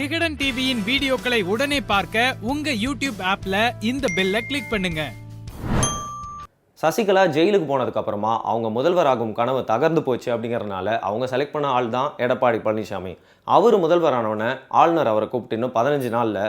விகடன் டிவியின் வீடியோக்களை உடனே பார்க்க உங்க யூடியூப் ஆப்ல இந்த பெல்லை கிளிக் பண்ணுங்க. சசிகலா ஜெயிலுக்கு போனதுக்கு அப்புறமா அவங்க முதல்வராகும் கனவு தகர்ந்து போச்சு அப்படிங்கறதுனால அவங்க செலக்ட் பண்ண ஆள் தான் எடப்பாடி பழனிசாமி. அவர் முதல்வரானவனை ஆளுநர் அவரை கூப்பிட்டு இன்னும் பதினஞ்சு நாளில்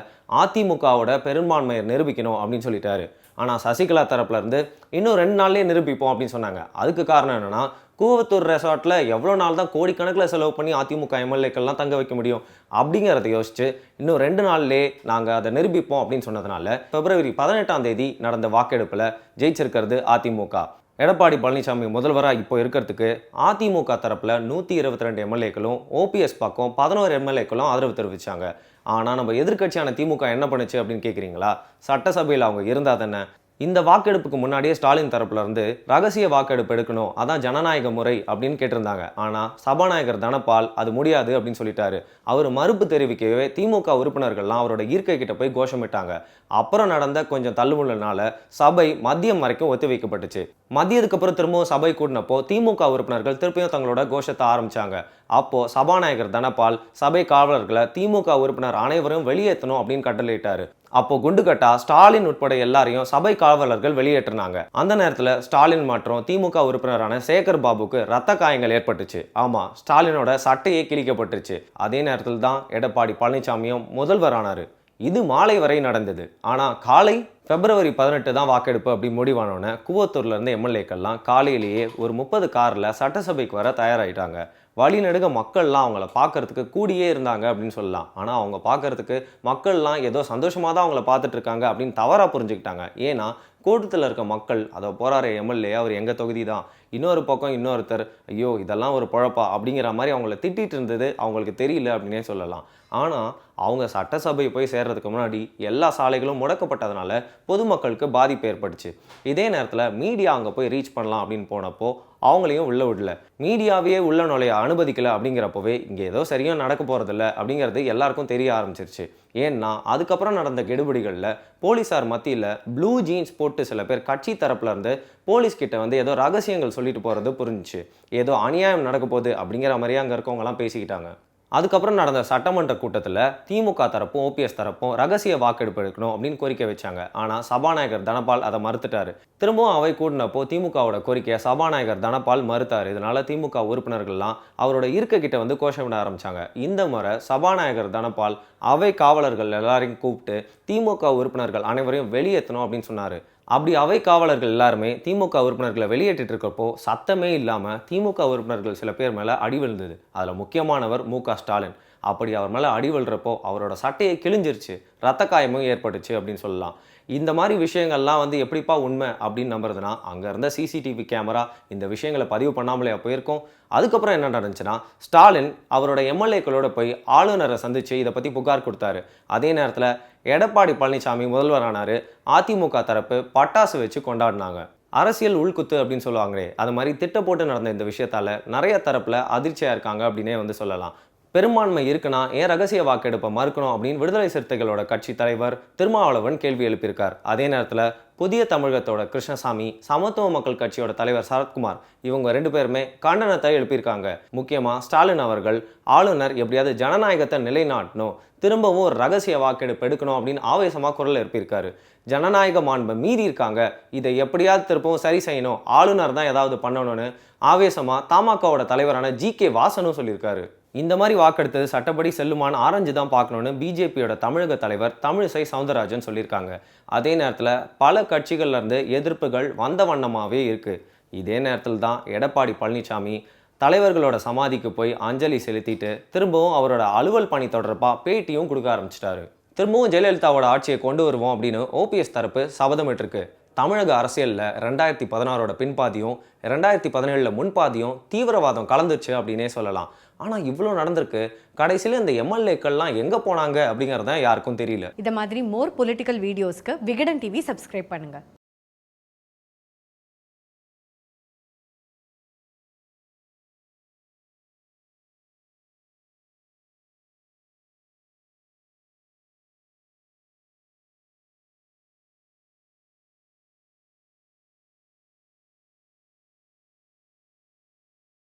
அதிமுகவோட பெரும்பான்மையை நிரூபிக்கணும் அப்படின்னு சொல்லிட்டாரு. ஆனால் சசிகலா தரப்புல இருந்து இன்னும் ரெண்டு நாள்லேயே நிரூபிப்போம் அப்படின்னு சொன்னாங்க. அதுக்கு காரணம் என்னன்னா கூவத்தூர் ரெசார்ட்டில் எவ்வளோ நாள் தான் கோடிக்கணக்கில் செலவு பண்ணி அதிமுக எம்எல்ஏக்கள்லாம் தங்க வைக்க முடியும் அப்படிங்கிறத யோசிச்சு இன்னும் ரெண்டு நாள்லே நாங்கள் அதை நிரூபிப்போம் அப்படின்னு சொன்னதுனால பிப்ரவரி பதினெட்டாம் தேதி நடந்த வாக்கெடுப்பில் ஜெயிச்சிருக்கிறது அதிமுக. எடப்பாடி பழனிசாமி முதல்வராக இப்போ இருக்கிறதுக்கு அதிமுக தரப்பில் நூற்றி இருபத்தி ரெண்டு எம்எல்ஏக்களும் ஓபிஎஸ் பக்கம் பதினோரு எம்எல்ஏக்களும் ஆதரவு தெரிவித்தாங்க ஆனால் நம்ம எதிர்க்கட்சியான திமுக என்ன பண்ணுச்சு அப்படின்னு கேட்குறீங்களா சட்டசபையில் அவங்க இருந்தால் தானே இந்த வாக்கெடுப்புக்கு முன்னாடியே ஸ்டாலின் தரப்புலேருந்து ரகசிய வாக்கெடுப்பு எடுக்கணும் அதான் ஜனநாயக முறை அப்படின்னு கேட்டிருந்தாங்க. ஆனால் சபாநாயகர் தனபால் அது முடியாது அப்படின்னு சொல்லிட்டாரு. அவர் மறுப்பு தெரிவிக்கவே திமுக உறுப்பினர்கள்லாம் அவரோட ஈர்க்கை கிட்ட போய் கோஷமிட்டாங்க. அப்புறம் நடந்த கொஞ்சம் தள்ளுமுள்ளனால சபை மதியம் வரைக்கும் ஒத்தி வைக்கப்பட்டுச்சு. மதியத்துக்கு அப்புறம் திரும்பவும் சபை கூட்டினப்போ திமுக உறுப்பினர்கள் திருப்பியும் தங்களோட கோஷத்தை ஆரம்பிச்சாங்க. அப்போது சபாநாயகர் தனபால் சபை காவலர்களை திமுக உறுப்பினர் அனைவரும் வெளியேற்றணும் அப்படின்னு கட்டளையிட்டாரு. அப்போ குண்டுகட்டா ஸ்டாலின் உட்பட எல்லாரையும் சபை காவலர்கள் வெளியேற்றினாங்க. அந்த நேரத்தில் ஸ்டாலின் மற்றும் திமுக உறுப்பினரான சேகர் பாபுக்கு ரத்த காயங்கள் ஏற்பட்டுச்சு. ஆமா ஸ்டாலினோட சட்டையே கிழிக்கப்பட்டுச்சு அதே நேரத்தில் தான் எடப்பாடி பழனிசாமியும் முதல்வரானாரு. இது மாலை வரை நடந்தது. ஆனால் காலை பிப்ரவரி பதினெட்டு தான் வாக்கெடுப்பு அப்படி முடிவானோடனே குவத்தூர்லேருந்து எம்எல்ஏக்கள்லாம் காலையிலேயே ஒரு முப்பது காரில் சட்டசபைக்கு வர தயாராகிட்டாங்க வழிநடுக மக்கள்லாம் அவங்கள பார்க்கறதுக்கு கூடியே இருந்தாங்க அப்படின்னு சொல்லலாம். ஆனால் அவங்க பார்க்கறதுக்கு மக்கள்லாம் ஏதோ சந்தோஷமாக தான் அவங்கள பார்த்துட்டு இருக்காங்க அப்படின்னு தவறாக புரிஞ்சுக்கிட்டாங்க. ஏன்னா கூட்டத்தில் இருக்க மக்கள் அதை போராட எம்எல்ஏ அவர் எங்கள் தொகுதி தான். இன்னொரு பக்கம் இன்னொருத்தர் ஐயோ இதெல்லாம் ஒரு குழப்பா அப்படிங்கிற மாதிரி அவங்கள திட்டிட்டு இருந்தது அவங்களுக்கு தெரியல அப்படின்னே சொல்லலாம். ஆனால் அவங்க சட்டசபை போய் சேர்றதுக்கு முன்னாடி எல்லா சாலைகளும் முடக்கப்பட்டதுனால பொதுமக்களுக்கு பாதிப்பு ஏற்பட்டுச்சு. இதே நேரத்தில் மீடியா அங்கே போய் ரீச் பண்ணலாம் அப்படின்னு போனப்போ அவங்களையும் உள்ள விடல. மீடியாவையே உள்ள நுழைய அனுமதிக்கல அப்படிங்கிறப்பவே இங்கே ஏதோ சரியாக நடக்க போகிறதில்ல அப்படிங்கிறது எல்லாருக்கும் தெரிய ஆரம்பிச்சிருச்சு. ஏன்னா அதுக்கப்புறம் நடந்த கெடுபிடிகளில் போலீஸார் மத்தியில் ப்ளூ ஜீன்ஸ் போட்டு சில பேர் கட்சி தரப்புல இருந்து போலீஸ் கிட்ட வந்து ஏதோ ரகசியங்கள் சொல்லிட்டு போகிறது புரிஞ்சுச்சு. ஏதோ அநியாயம் நடக்க போகுது அப்படிங்கிற மாதிரியே அங்கே இருக்கவங்கலாம் பேசிக்கிட்டாங்க. அதுக்கப்புறம் நடந்த சட்டமன்ற கூட்டத்தில் திமுக தரப்பும் ஓபிஎஸ் தரப்பும் ரகசிய வாக்கெடுப்பு எடுக்கணும் அப்படின்னு கோரிக்கை வச்சாங்க. ஆனால் சபாநாயகர் தனபால் அதை மறுத்துட்டாரு. திரும்பவும் அவை கூடினப்போ திமுகவோட கோரிக்கையை சபாநாயகர் தனபால் மறுத்தார். இதனால திமுக உறுப்பினர்கள்லாம் அவரோட இருக்க கிட்ட வந்து கோஷமிட ஆரம்பிச்சாங்க. இந்த முறை சபாநாயகர் தனபால் அவை காவலர்கள் எல்லாரையும் கூப்பிட்டு திமுக உறுப்பினர்கள் அனைவரையும் வெளியேற்றணும் அப்படின்னு சொன்னார். அப்படி அவை காவலர்கள் எல்லாருமே திமுக உறுப்பினர்களை வெளியேற்றிட்டு இருக்கப்போ சத்தமே இல்லாமல் திமுக உறுப்பினர்கள் சில பேர் மேலே அடி விழுந்தது அதில் முக்கியமானவர் மு க ஸ்டாலின். அப்படி அவர் மேலே அடி விழுறப்போ அவரோட சட்டையை கிழிஞ்சிருச்சு ரத்த காயமும் ஏற்பட்டுச்சு அப்படின்னு சொல்லலாம். இந்த மாதிரி விஷயங்கள்லாம் வந்து எப்படிப்பா உண்மை அப்படின்னு நம்புறதுனா அங்கே இருந்த சிசிடிவி கேமரா இந்த விஷயங்களை பதிவு பண்ணாமலே போயிருக்கோம். அதுக்கப்புறம் என்ன நடந்துச்சுன்னா ஸ்டாலின் அவரோட எம்எல்ஏக்களோட போய் ஆளுநரை சந்தித்து இதை பற்றி புகார் கொடுத்தாரு. அதே நேரத்தில் எடப்பாடி பழனிசாமி முதல்வரானார் அதிமுக தரப்பு பட்டாசு வச்சு கொண்டாடினாங்க. அரசியல் உள்குத்து அப்படின்னு சொல்லுவாங்களே அது மாதிரி திட்ட போட்டு நடந்த இந்த விஷயத்தால் நிறைய தரப்பில் அதிர்ச்சியாக இருக்காங்க அப்படின்னே வந்து சொல்லலாம். பெரும்பான்மை இருக்குன்னா ஏன் ரகசிய வாக்கெடுப்பை மறுக்கணும் அப்படின்னு விடுதலை சிறுத்தைகளோட கட்சி தலைவர் திருமாவளவன் கேள்வி எழுப்பியிருக்கார். அதே நேரத்தில் புதிய தமிழகத்தோட கிருஷ்ணசாமி சமத்துவ மக்கள் கட்சியோட தலைவர் சரத்குமார் இவங்க ரெண்டு பேருமே கண்டனத்தை எழுப்பியிருக்காங்க. முக்கியமாக ஸ்டாலின் அவர்கள் ஆளுநர் எப்படியாவது ஜனநாயகத்தை நிலைநாட்டணும் திரும்பவும் ஒரு ரகசிய வாக்கெடுப்பு எடுக்கணும் அப்படின்னு ஆவேசமாக குரல் எழுப்பியிருக்காரு. ஜனநாயக மாண்பை மீறி இருக்காங்க. இதை எப்படியாவது திருப்பவும் சரி செய்யணும் ஆளுநர் தான் ஏதாவது பண்ணணும்னு ஆவேசமாக தமாகவோட தலைவரான ஜி கே வாசனும் சொல்லியிருக்காரு. இந்த மாதிரி வாக்கெடுத்தது சட்டப்படி செல்லுமான ஆரஞ்சு தான் பார்க்கணுன்னு பிஜேபியோட தமிழக தலைவர் தமிழிசை சவுந்தரராஜன் சொல்லியிருக்காங்க. அதே நேரத்தில் பல கட்சிகள்லேருந்து எதிர்ப்புகள் வந்த வண்ணமாகவே இருக்குது இதே நேரத்தில் தான் எடப்பாடி பழனிசாமி தலைவர்களோட சமாதிக்கு போய் அஞ்சலி செலுத்திட்டு திரும்பவும் அவரோட அலுவல் பணி தொடர்பாக பேட்டியும் கொடுக்க ஆரம்பிச்சிட்டாரு. திரும்பவும் ஜெயலலிதாவோட ஆட்சியை கொண்டு வருவோம் அப்படின்னு ஓபிஎஸ் தரப்பு சபதமிட்டிருக்கு. தமிழக அரசியலில் ரெண்டாயிரத்தி பதினாறோட பின்பாதியும் ரெண்டாயிரத்தி பதினேழில் முன்பாதியும் தீவிரவாதம் கலந்துச்சு அப்படின்னே சொல்லலாம். ஆனால் இவ்வளோ நடந்திருக்கு. கடைசியில் இந்த எம்எல்ஏக்கள்லாம் எங்கே போனாங்க அப்படிங்கிறது தான் யாருக்கும் தெரியல. இதை மாதிரி மோர் பொலிட்டிக்கல் வீடியோஸ்க்கு விகடன் டிவி சப்ஸ்கிரைப் பண்ணுங்க.